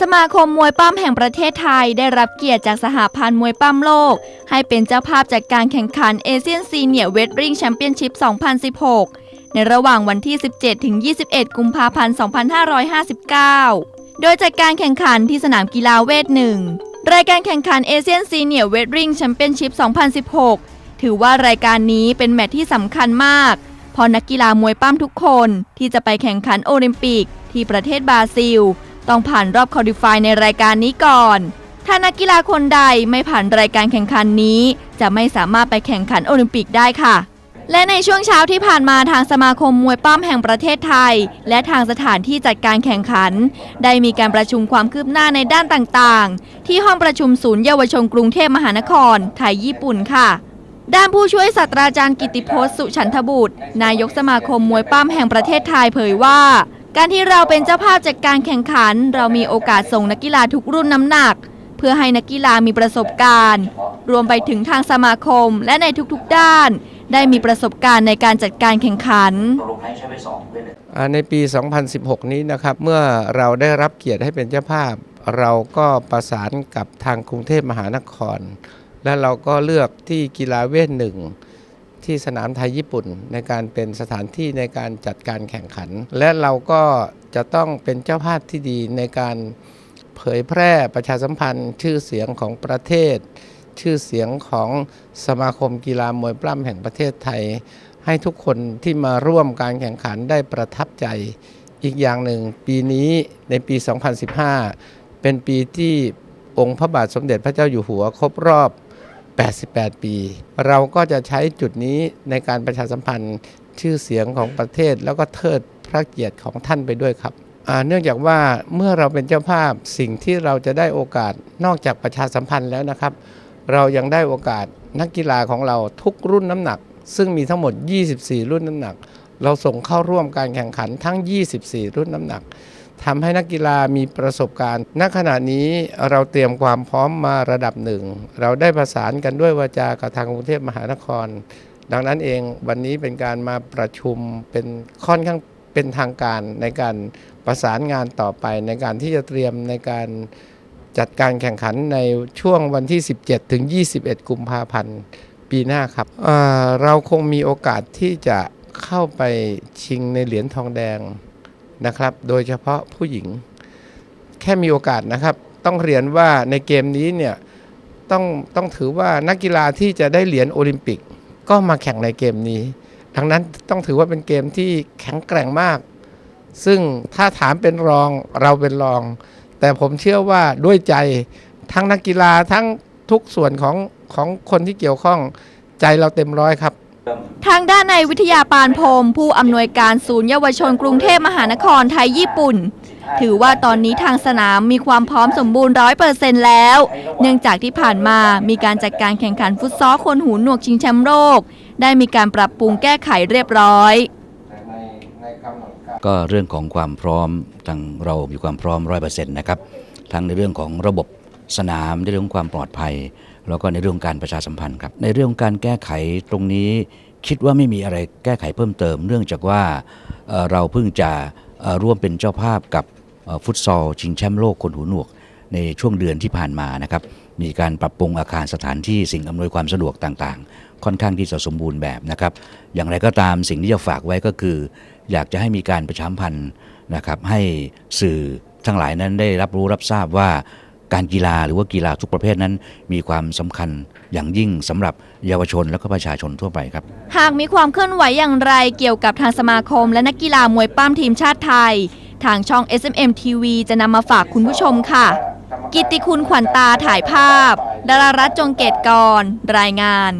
สมาคมมวยปั้มแห่งประเทศไทยได้รับเกียรติจากสหพันธ์มวยปั้มโลก ให้เป็นเจ้าภาพจัดการแข่งขันเอเชียนซีเนียร์เวทริงแชมเปี้ยนชิพ 2016 ในระหว่างวันที่ 17 ถึง 21 กุมภาพันธ์ 2559 โดยจัดการแข่งขันที่สนามกีฬาเวทหนึ่งรายการแข่งขันเอเชียนซีเนียร์เวทริงแชมเปี้ยนชิพ 2016 ถือว่ารายการนี้เป็นแมตช์ที่สำคัญมากเพราะนักกีฬามวยปั้มทุกคนที่จะไปแข่งขันโอลิมปิกที่ประเทศบราซิล ต้องผ่านรอบคอลิฟายในรายการนี้ก่อน ถ้านักกีฬาคนใดไม่ผ่านรายการแข่งขันนี้ จะไม่สามารถไปแข่งขันโอลิมปิกได้ค่ะ และในช่วงเช้าที่ผ่านมาทางสมาคมมวยปั้มแห่งประเทศไทย และทางสถานที่จัดการแข่งขัน ได้มีการประชุมความคืบหน้าในด้านต่างๆ ที่ห้องประชุมศูนย์เยาวชนกรุงเทพมหานคร ไทยญี่ปุ่นค่ะด้านผู้ช่วยศาสตราจารย์กิติพจน์สุฉันทบุตร นายกสมาคมมวยปั้มแห่งประเทศไทยเผยว่า การที่เราเป็นเจ้าภาพจัดการแข่งขัน เรามีโอกาสส่งนักกีฬาทุกรุ่นน้ำหนัก เพื่อให้นักกีฬามีประสบการณ์ รวมไปถึงทางสมาคมและในทุกๆด้าน ได้มีประสบการณ์ในการจัดการแข่งขัน ในเลยอ่าในปี 2016 นี้นะครับ เมื่อเราได้รับเกียรติให้เป็นเจ้าภาพ เราก็ประสานกับทางกรุงเทพมหานคร และเราก็เลือกที่กีฬาเวทหนึ่ง ที่สนามไทยญี่ปุ่น ในการเป็นสถานที่ในการจัดการแข่งขัน และเราก็จะต้องเป็นเจ้าภาพที่ดีในการเผยแพร่ประชาสัมพันธ์ชื่อเสียงของประเทศ ชื่อเสียงของสมาคมกีฬามวยปล้ำแห่งประเทศไทย ให้ทุกคนที่มาร่วมการแข่งขันได้ประทับใจ อีกอย่างหนึ่ง ปีนี้ในปี 2015 เป็นปีที่องค์พระบาทสมเด็จพระเจ้าอยู่หัวครบรอบ 88 ปี เราก็จะใช้จุดนี้ในการประชาสัมพันธ์ชื่อเสียงของประเทศ แล้วก็เทิดพระเกียรติของท่านไปด้วยครับเนื่องจากว่าเมื่อเราเป็นเจ้าภาพสิ่งที่เราจะได้โอกาสนอกจากประชาสัมพันธ์แล้วนะครับ เรายังได้โอกาสนักกีฬาของเราทุกรุ่นน้ำหนัก ซึ่งมีทั้งหมด 24 รุ่นน้ำหนัก เราส่งเข้าร่วมการแข่งขันทั้ง 24 รุ่นน้ำหนัก ทำให้นักกีฬามีประสบการณ์ ณ ขณะนี้เราเตรียมความพร้อมมาระดับหนึ่ง เราได้ประสานกันด้วยวาจากับทางกรุงเทพมหานคร ดังนั้นเองวันนี้เป็นการมาประชุมเป็นค่อนข้างเป็นทางการในการประสานงานต่อไปในการที่จะเตรียมในการจัดการแข่งขันในช่วงวันที่ 17 ถึง 21 กุมภาพันธ์ปีหน้าครับเเราคงมีโอกาสที่จะเข้าไปชิงในเหรียญทองแดง นะครับ โดยเฉพาะผู้หญิง แค่มีโอกาสนะครับ ต้องเรียนว่าในเกมนี้เนี่ยต้องต้องถือว่านักกีฬาที่จะได้เหรียญโอลิมปิก ก็มาแข่งในเกมนี้ ดังนั้นต้องถือว่าเป็นเกมที่แข็งแกร่งมาก ซึ่งถ้าถามเป็นรองเราเป็นรอง แต่ผมเชื่อว่าด้วยใจทั้งนักกีฬาทั้งทุกส่วนของของคนที่เกี่ยวข้องใจเราเต็มร้อยครับ ทางด้านในายวิทยาปานพรมผู้อำนวยการศูนย์เยาวชนกรุงเทพมหานครไทยญี่ปุ่น ถือว่าตอนนี้ทางสนามมีความพร้อมสมบูรณ์ร้อยเปอร์เซ็นต์แล้ว เนื่องจากที่ผ่านมามีการจัดการแข่งขันฟุตซอลคนหูหนวกชิงแชมป์โลกได้มีการปรับปรุงแก้ไขเรียบร้อย ก็เรื่องของความพร้อมทางเรามีความพร้อมร้อยเปอร์เซ็นต์นะครับทั้งในเรื่องของระบบ สนามในเรื่องของความปลอดภัย แล้วก็ในเรื่องการประชาสัมพันธ์ครับในเรื่องการแก้ไขตรงนี้ คิดว่าไม่มีอะไรแก้ไขเพิ่มเติม เนื่องจากว่าเราเพิ่งจะร่วมเป็นเจ้าภาพกับฟุตซอลชิงแชมป์โลกคนหูหนวก ในช่วงเดือนที่ผ่านมานะครับมีการปรับปรุงอาคารสถานที่สิ่งอำนวยความสะดวกต่างๆ ค่อนข้างที่จะสมบูรณ์แบบนะครับ อย่างไรก็ตามสิ่งที่จะฝากไว้ก็คือ อยากจะให้มีการประชาสัมพันธ์นะครับให้สื่อทั้งหลายนั้นได้รับรู้รับทราบว่า การกีฬาหรือว่ากีฬาทุกประเภทนั้น มีความสำคัญอย่างยิ่งสำหรับเยาวชนและก็ประชาชนทั่วไปครับ หากมีความเคลื่อนไหวอย่างไรเกี่ยวกับทางสมาคม และนักกีฬามวยป้ามทีมชาติไทย ทางช่อง SMM TV จะนำมาฝากคุณผู้ชมค่ะ กิติคุณขวัญตาถ่ายภาพ ดารารัตจงเกตกร รายงาน